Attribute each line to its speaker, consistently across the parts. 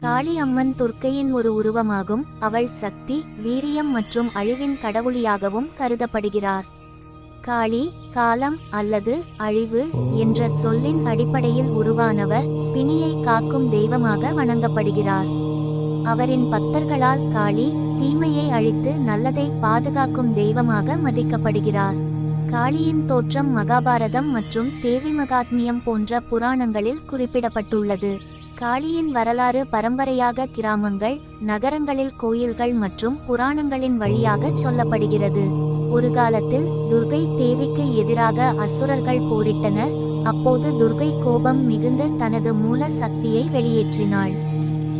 Speaker 1: காளி அம்மன் துர்க்கையின் ஒரு உருவமாகும். அவள் சக்தி வீரியம் மற்றும் அழிவின் கடவுளியாகவும் கருதப்படுகிறார். காளி காலம் அல்லது அழிவு என்ற சொல்லின் அடிப்படையில் உருவானவர் பிணியை காக்கும் தெய்வமாக வணங்கப்படுகிறார். அவரின் பக்தர்களால் காளி தீமையை அழித்து நல்லதை பாதுகாக்கும் தெய்வமாக மதிக்கப்படுகிறார். காளியின் தோற்றம் மகாபாரதம் மற்றும் தேவி மகாத்மியம் போன்ற புராணங்களில் குறிப்பிடப்பட்டுள்ளது. காளியின் வரலாறு பரம்பரையாக கிராமங்கள் நகரங்களில் கோயில்கள் மற்றும் புராணங்களின் வழியாக சொல்லப்படுகிறது. ஒரு காலத்தில் துர்கை தேவிக்கு எதிராக அசுரர்கள் போரிட்டனர். அப்போது துர்கை கோபம் மிகுந்து தனது மூல சக்தியை வெளியேற்றினாள்.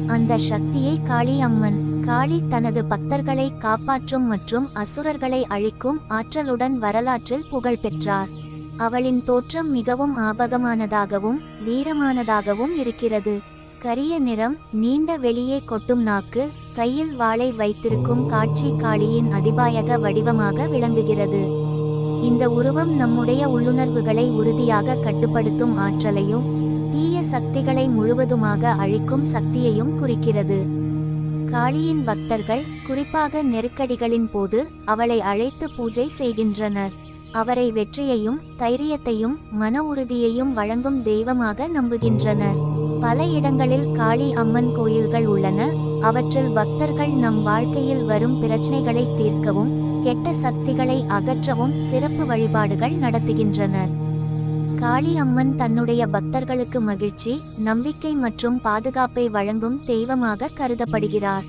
Speaker 1: அந்த சக்தியை காளி அம்மன் காளி தனது பக்தர்களை காப்பாற்றும் மற்றும் அசுரர்களை அழிக்கும் ஆற்றலுடன் வரலாற்றில் புகழ் பெற்றார். அவளின் தோற்றம் மிகவும் ஆபகமானதாகவும் வீரமானதாகவும் இருக்கிறது. கரிய நிறம் நீண்ட வெளியே கொட்டும் நாக்கு கையில் வாளை வைத்திருக்கும் காட்சி காளியின் அதிபாயக வடிவமாக விளங்குகிறது. இந்த உருவம் நம்முடைய உள்ளுணர்வுகளை உறுதியாக கட்டுப்படுத்தும் ஆற்றலையும் தீய சக்திகளை முழுவதுமாக அழிக்கும் சக்தியையும் குறிக்கிறது. காளியின் பக்தர்கள் குறிப்பாக நெருக்கடிகளின் போது அவளை அழைத்து பூஜை செய்கின்றனர். அவரை வெற்றியையும் தைரியத்தையும் மன உறுதியையும் வழங்கும் தெய்வமாக நம்புகின்றனர் பல இடங்களில் காளி அம்மன் கோயில்கள் உள்ளன. அவற்றில் பக்தர்கள் நம் வாழ்க்கையில் வரும் பிரச்சனைகளை தீர்க்கவும் கெட்ட சக்திகளை அகற்றவும் சிறப்பு வழிபாடுகள் நடத்துகின்றனர். காளி அம்மன் தன்னுடைய பக்தர்களுக்கு மகிழ்ச்சி நம்பிக்கை மற்றும் பாதுகாப்பை வழங்கும் தெய்வமாக கருதப்படுகிறார்.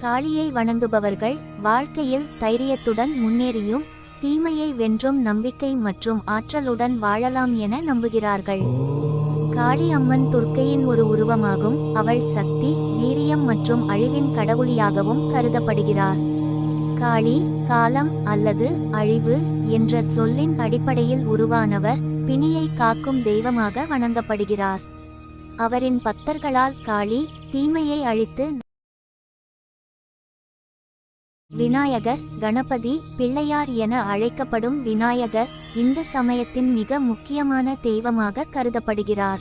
Speaker 1: காளியை வணங்குபவர்கள் வாழ்க்கையில் தைரியத்துடன் முன்னேறியும் தீமையை வென்றும் நம்பிக்கை மற்றும் ஆற்றலுடன் வாழலாம் என நம்புகிறார்கள். காளி அம்மன் துர்க்கையின் ஒரு உருவமாகும். அவள் சக்தி வீரியம் மற்றும் அழிவின் கடவுளியாகவும் கருதப்படுகிறார். காளி காலம் அல்லது அழிவு என்ற சொல்லின் அடிப்படையில் உருவானவர் பிணியை காக்கும் தெய்வமாக வணங்கப்படுகிறார். அவரின் பக்தர்களால் காளி தீமையை அழித்து விநாயகர் கணபதி பிள்ளையார் என அழைக்கப்படும் விநாயகர் இந்து சமயத்தின் மிக முக்கியமான தெய்வமாக கருதப்படுகிறார்.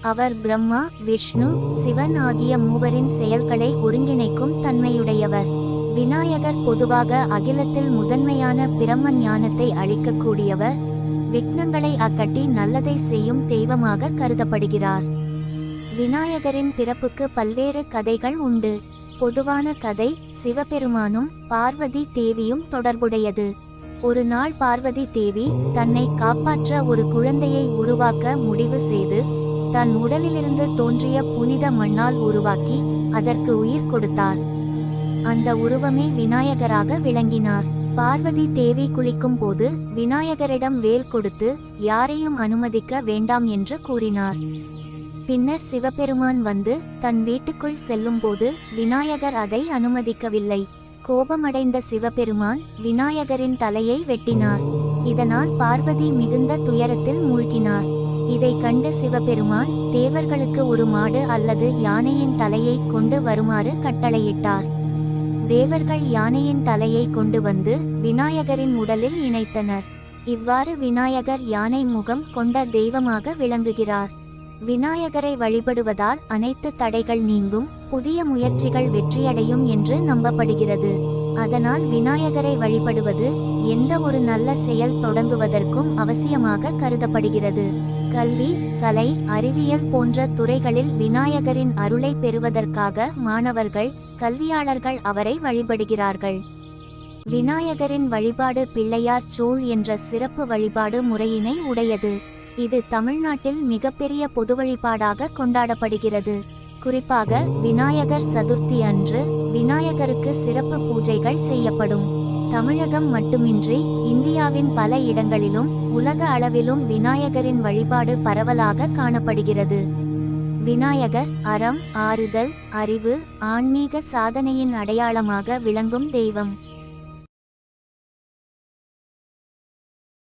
Speaker 1: அவர் பிரம்மா விஷ்ணு சிவன் ஆகிய மூவரின் செயல்களை ஒருங்கிணைக்கும் தன்மையுடையவர். விநாயகர் பொதுவாக அகிலத்தில் முதன்மையான பிரம்ம ஞானத்தை அளிக்கக்கூடியவர். விக்னங்களை அக்கட்டி நல்லதை செய்யும் தெய்வமாக கருதப்படுகிறார். விநாயகரின் பிறப்புக்கு பல்வேறு கதைகள் உண்டு. பொதுவான கதை சிவபெருமானும் பார்வதி தேவியும் தொடர்புடையது. ஒரு நாள் பார்வதி தேவி தன்னை காப்பாற்ற ஒரு குழந்தையை உருவாக்க முடிவு செய்து தன் உடலிலிருந்து தோன்றிய புனித மண்ணால் உருவாக்கி அதற்கு உயிர் கொடுத்தார். அந்த உருவமே விநாயகராக விளங்கினார். பார்வதி தேவி குளிக்கும் போது விநாயகரிடம் வேல் கொடுத்து யாரையும் அனுமதிக்க வேண்டாம் என்று கூறினார். பின்னர் சிவபெருமான் வந்து தன் வீட்டுக்குள் செல்லும்போது விநாயகர் அதை அனுமதிக்கவில்லை. கோபமடைந்த சிவபெருமான் விநாயகரின் தலையை வெட்டினார். இதனால் பார்வதி மிகுந்த துயரத்தில் மூழ்கினார். இதை கண்டு சிவபெருமான் தேவர்களுக்கு ஒரு மாடு அல்லது யானையின் தலையை கொண்டு வருமாறு கட்டளையிட்டார். தேவர்கள் யானையின் தலையை கொண்டு வந்து விநாயகரின் உடலில் இணைத்தனர். இவ்வாறு விநாயகர் யானை முகம் கொண்ட தெய்வமாக விளங்குகிறார். விநாயகரை வழிபடுவதால் அனைத்து தடைகள் நீங்கும் புதிய முயற்சிகள் வெற்றியடையும் என்று நம்பப்படுகிறது. அதனால் விநாயகரை வழிபடுவது எந்த ஒரு நல்ல செயல் தொடங்குவதற்கும் அவசியமாக கருதப்படுகிறது. கல்வி கலை அறிவியல் போன்ற துறைகளில் விநாயகரின் அருளை பெறுவதற்காக மாணவர்கள் கல்வியாளர்கள் அவரை வழிபடுகிறார்கள். விநாயகரின் வழிபாடு பிள்ளையார் சூழ் என்ற சிறப்பு வழிபாடு முறையினை உடையது. இது தமிழ்நாட்டில் மிகப்பெரிய பொது வழிபாடாக கொண்டாடப்படுகிறது. குறிப்பாக விநாயகர் சதுர்த்தி அன்று விநாயகருக்கு சிறப்பு பூஜைகள் செய்யப்படும். தமிழகம் மட்டுமின்றி இந்தியாவின் பல இடங்களிலும் உலக அளவிலும் விநாயகரின் வழிபாடு பரவலாக காணப்படுகிறது. விநாயகர் அறம் ஆறுதல் அறிவு ஆன்மீக சாதனையின் அடையாளமாக விளங்கும் தெய்வம்.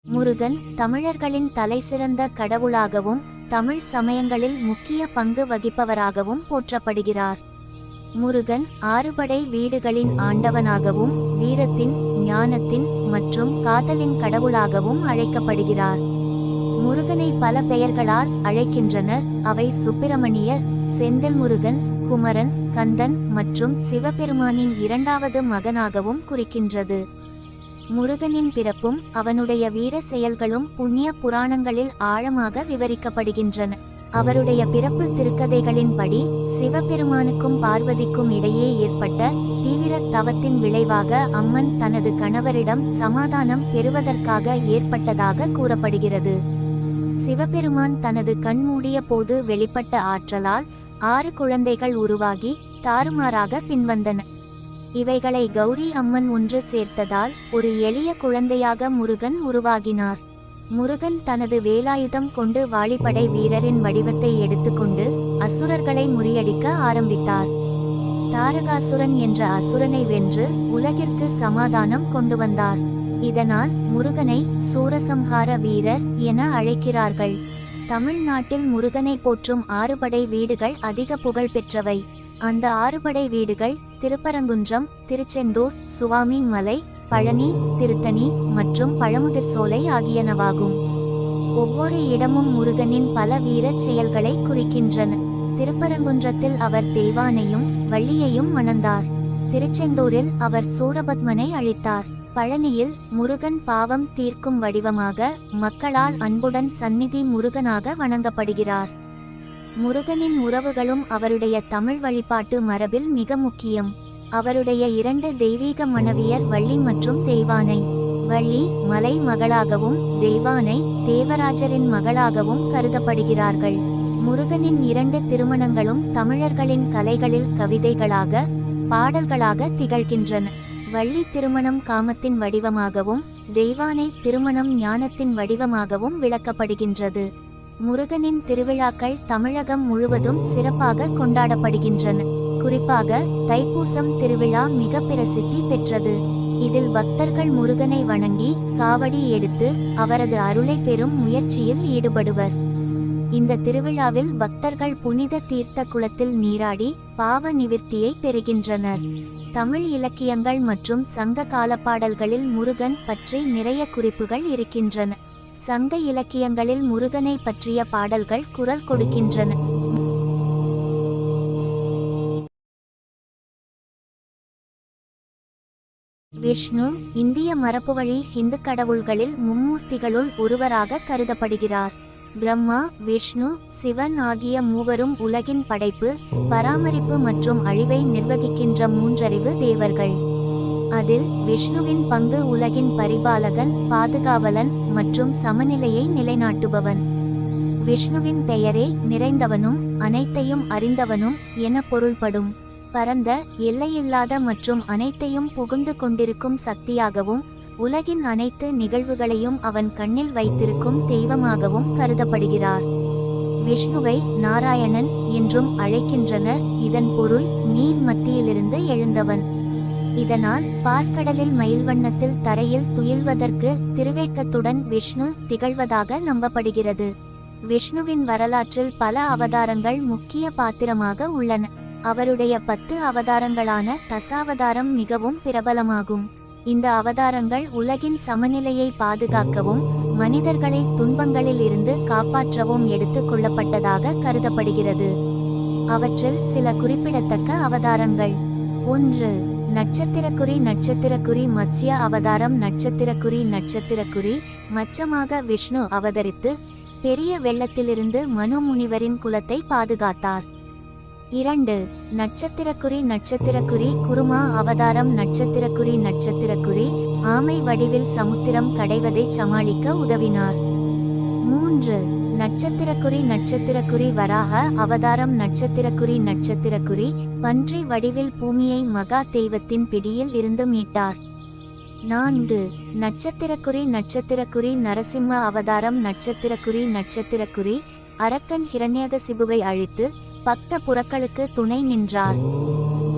Speaker 1: முருகன் தமிழர்களின் தலைசிறந்த கடவுளாகவும் தமிழ் சமயங்களில் முக்கிய பங்கு வகிப்பவராகவும் போற்றப்படுகிறார். முருகன் ஆறுபடை வீடுகளின் ஆண்டவனாகவும் வீரத்தின் ஞானத்தின் மற்றும் காதலின் கடவுளாகவும் அழைக்கப்படுகிறார். முருகனை பல பெயர்களால் அழைக்கின்றனர். அவை சுப்பிரமணியர் செந்தில் முருகன் குமரன் கந்தன் மற்றும் சிவபெருமானின் இரண்டாவது மகனாகவும் குறிக்கின்றது. முருகனின் பிறப்பும் அவனுடைய வீர செயல்களும் புண்ணிய புராணங்களில் ஆழமாக விவரிக்கப்படுகின்றன. அவருடைய பிறப்பு திருக்கதைகளின்படி சிவபெருமானுக்கும் பார்வதிக்கும் இடையே ஏற்பட்ட தீவிர தவத்தின் விளைவாக அம்மன் தனது கணவரிடம் சமாதானம் பெறுவதற்காக ஏற்பட்டதாக கூறப்படுகிறது. சிவபெருமான் தனது கண்மூடிய போது வெளிப்பட்ட ஆற்றலால் ஆறு குழந்தைகள் உருவாகி தாறுமாறாக பின்வந்தன. இவைகளை கௌரி அம்மன் ஒன்று சேர்த்ததால் ஒரு எளிய குழந்தையாக முருகன் உருவாகினார். முருகன் தனது வேலாயுதம் கொண்டு வாலிபடை வீரரின் வடிவத்தை எடுத்துக்கொண்டு அசுரர்களை முறியடிக்க ஆரம்பித்தார். தாரகாசுரன் என்ற அசுரனை வென்று உலகிற்கு சமாதானம் கொண்டு வந்தார். இதனால் முருகனை சூரசம்ஹார வீரர் என அழைக்கிறார்கள். தமிழ்நாட்டில் முருகனை போற்றும் ஆறுபடை வீடுகள் அதிக புகழ் பெற்றவை. அந்த ஆறுபடை வீடுகள் திருப்பரங்குன்றம் திருச்செந்தூர் சுவாமி மலை பழனி திருத்தணி மற்றும் பழமுதிர் சோலை ஆகியனவாகும். ஒவ்வொரு இடமும் முருகனின் பல வீரச் செயல்களை குறிக்கின்றன. திருப்பரங்குன்றத்தில் அவர் தெய்வானையும் வள்ளியையும் மணந்தார். திருச்செந்தூரில் அவர் சூரபத்மனை அழித்தார். பழனியில் முருகன் பாவம் தீர்க்கும் வடிவமாக மக்களால் அன்புடன் சந்நிதி முருகனாக வணங்கப்படுகிறார். முருகனின் உறவுகளும் அவருடைய தமிழ் வழிபாட்டு மரபில் மிக முக்கியம். அவருடைய இரண்டு தெய்வீக மனைவியர் வள்ளி மற்றும் தெய்வானை வள்ளி மலை மகளாகவும் தெய்வானை தேவராஜரின் மகளாகவும் கருதப்படுகிறார்கள். முருகனின் இரண்டு திருமணங்களும் தமிழர்களின் கலைகளில் கவிதைகளாக பாடல்களாக திகழ்கின்றன. வள்ளி திருமணம் காமத்தின் வடிவமாகவும் தெய்வானை திருமணம் ஞானத்தின் வடிவமாகவும் விளக்கப்படுகின்றது. முருகனின் திருவிழாக்கள் தமிழகம் முழுவதும் சிறப்பாக கொண்டாடப்படுகின்றன. குறிப்பாக தைப்பூசம் திருவிழா மிக பிரசித்தி பெற்றது. இதில் பக்தர்கள் முருகனை வணங்கி காவடி எடுத்து அவரது அருளை பெறும் முயற்சியில் ஈடுபடுவர். இந்த திருவிழாவில் பக்தர்கள் புனித தீர்த்த குளத்தில் நீராடி பாவ நிவிற்த்தியை பெறுகின்றனர். தமிழ் இலக்கியங்கள் மற்றும் சங்க காலப்பாடல்களில் முருகன் பற்றி நிறைய குறிப்புகள் இருக்கின்றன. சங்க இலக்கியங்களில் முருகனை பற்றிய பாடல்கள் குரல் கொடுக்கின்றன. விஷ்ணு இந்திய மரபுவழி இந்து கடவுள்களில் மும்மூர்த்திகளுள் ஒருவராக கருதப்படுகிறார். பிரம்மா விஷ்ணு சிவன் ஆகிய மூவரும் உலகின் படைப்பு பராமரிப்பு மற்றும் அழிவை நிர்வகிக்கின்ற மூன்றறிவு தேவர்கள். அதில் விஷ்ணுவின் பங்கு உலகின் பரிபாலகன் பாதுகாவலன் மற்றும் சமநிலையை நிலைநாட்டுபவன். விஷ்ணுவின் பெயரே நிறைந்தவனும் அனைத்தையும் அறிந்தவனும் என பொருள்படும். பரந்த எல்லையில்லாத மற்றும் அனைத்தையும் புகுந்து கொண்டிருக்கும் சக்தியாகவும் உலகின் அனைத்து நிகழ்வுகளையும் அவன் கண்ணில் வைத்திருக்கும் தெய்வமாகவும் கருதப்படுகிறார். விஷ்ணுவை நாராயணன் என்றும் அழைக்கின்றனர். இதன் பொருள் நீர் மத்தியிலிருந்து எழுந்தவன். இதனால் பார்க்கடலில் மயில் வண்ணத்தில் தரையில் துயில்வதற்கு திருவேட்கத்துடன் விஷ்ணு திகழ்வதாக நம்பப்படுகிறது. விஷ்ணுவின் வரலாற்றில் பல அவதாரங்கள் முக்கிய பாத்திரமாக உள்ளன. அவருடைய பத்து அவதாரங்களான தசாவதாரம் மிகவும் பிரபலமாகும். இந்த அவதாரங்கள் உலகின் சமநிலையை பாதுகாக்கவும் மனிதர்களை துன்பங்களில் இருந்து காப்பாற்றவும் எடுத்துக் கொள்ளப்பட்டதாக கருதப்படுகிறது. அவற்றில் சில குறிப்பிடத்தக்க அவதாரங்கள். ஒன்று நட்சத்திரக்குறி நட்சத்திரக்குறி மத்ய அவதாரம் நட்சத்திரக்குறி நட்சத்திரக்குறி மச்சமாக விஷ்ணு அவதரித்து பெரிய வெள்ளத்திலிருந்து மனு முனிவரின் குலத்தை பாதுகாத்தார். இரண்டு நட்சத்திரக்குறி நட்சத்திரக்குறி குருமா அவதாரம் நட்சத்திரக்குறி நட்சத்திரக்குறி ஆமை வடிவில் சமுத்திரம் கடைவதை சமாளிக்க உதவினார். மூன்று நட்சத்திரக்குறி நட்சத்திரக்குறி வராக அவதாரம் நட்சத்திரக்குறி நட்சத்திரக்குறி பன்றி வடிவில் பூமியை மகா தெய்வத்தின் பிடியில் இருந்து மீட்டார். நான்கு நட்சத்திரக்குறி நட்சத்திரக்குறி நரசிம்ம அவதாரம் நட்சத்திரக்குறி நட்சத்திரக்குறி அரக்கன் ஹிரண்யகசிபுவை அழித்து பக்த புறக்களுக்கு துணை நின்றார்.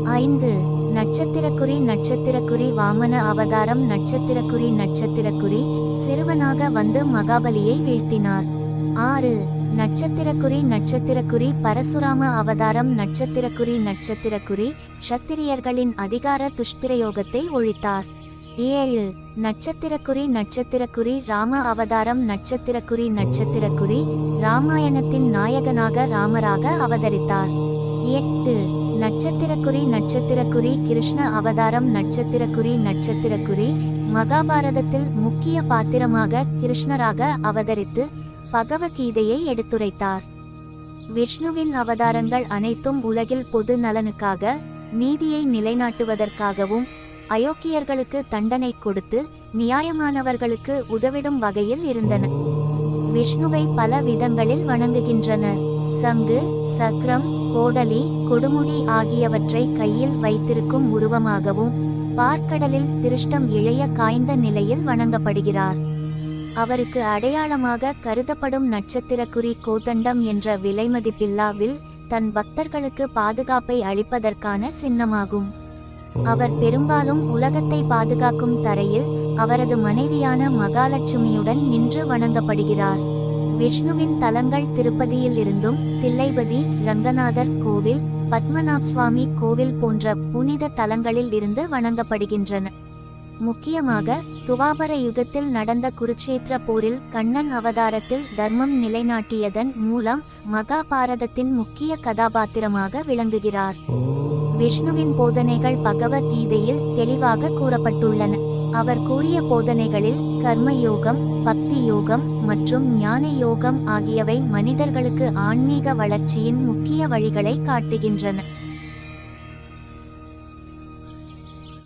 Speaker 1: ஐந்து நட்சத்திரக்குறி நட்சத்திரக்குறி வாமன அவதாரம் நட்சத்திரக்குறி நட்சத்திரக்குறி சிறுவனாக வந்து மகாபலியை வீழ்த்தினார். ஆறு நட்சத்திரக்குறி நட்சத்திரக்குறி பரசுராம அவதாரம் நட்சத்திரக்குறி நட்சத்திரக்குறி சத்திரியர்களின் அதிகார துஷ்பிரயோகத்தை ஒழித்தார். ஏழு நட்சத்திரக்குறி நட்சத்திரக்குறி ராம அவதாரம் நட்சத்திரக்குறி நட்சத்திரக்குறி ராமாயணத்தின் நாயகனாக ராமராக அவதரித்தார். எட்டு நட்சத்திரக்குறி நட்சத்திரக்குறி கிருஷ்ண அவதாரம் நட்சத்திரக்குறி நட்சத்திரக்குறி மகாபாரதத்தில் முக்கிய பாத்திரமாக கிருஷ்ணராக அவதரித்து பகவத்கீதையை எடுத்துரைத்தார். விஷ்ணுவின் அவதாரங்கள் அனைத்தும் உலகில் பொது நலனுக்காக நீதியை நிலைநாட்டுவதற்காகவும் அயோக்கியர்களுக்கு தண்டனை கொடுத்து நியாயமானவர்களுக்கு உதவிடும் வகையில் இருந்தன. விஷ்ணுவை பல விதங்களில் வணங்குகின்றனர். சங்கு சக்கரம் கோடலி கொடுமுடி ஆகியவற்றை கையில் வைத்திருக்கும் உருவமாகவும் பார்க்கடலில் திருஷ்டம் இழைய காய்ந்த நிலையில் வணங்கப்படுகிறார். அவருக்கு அடையாளமாக கருதப்படும் நட்சத்திரக்குறி கோதண்டம் என்ற விலைமதிப்பில்லாவில் தன் பக்தர்களுக்கு பாதுகாப்பை அளிப்பதற்கான சின்னமாகும். அவர் பெரும்பாலும் உலகத்தை பாதுகாக்கும் தரையில் அவரது மனைவியான மகாலட்சுமியுடன் நின்று வணங்கப்படுகிறார். விஷ்ணுவின் தலங்கள் திருப்பதியில் இருந்தும் தில்லைபதி ரங்கநாதர் கோவில் பத்மநாப் சுவாமி கோவில் போன்ற புனித தலங்களில் இருந்து வணங்கப்படுகின்றன. முக்கியமாக துவாபர யுகத்தில் நடந்த குருட்சேத்திர போரில் கண்ணன் அவதாரத்தில் தர்மம் நிலைநாட்டியதன் மூலம் மகாபாரதத்தின் முக்கிய கதாபாத்திரமாக விளங்குகிறார். விஷ்ணுவின் போதனைகள் பகவத்கீதையில் தெளிவாக கூறப்பட்டுள்ளன. அவர் கூறிய போதனைகளில் கர்ம யோகம் பக்தி யோகம் மற்றும் ஞான யோகம் ஆகியவை மனிதர்களுக்கு ஆன்மீக வளர்ச்சியின் முக்கிய வழிகளை காட்டுகின்றன.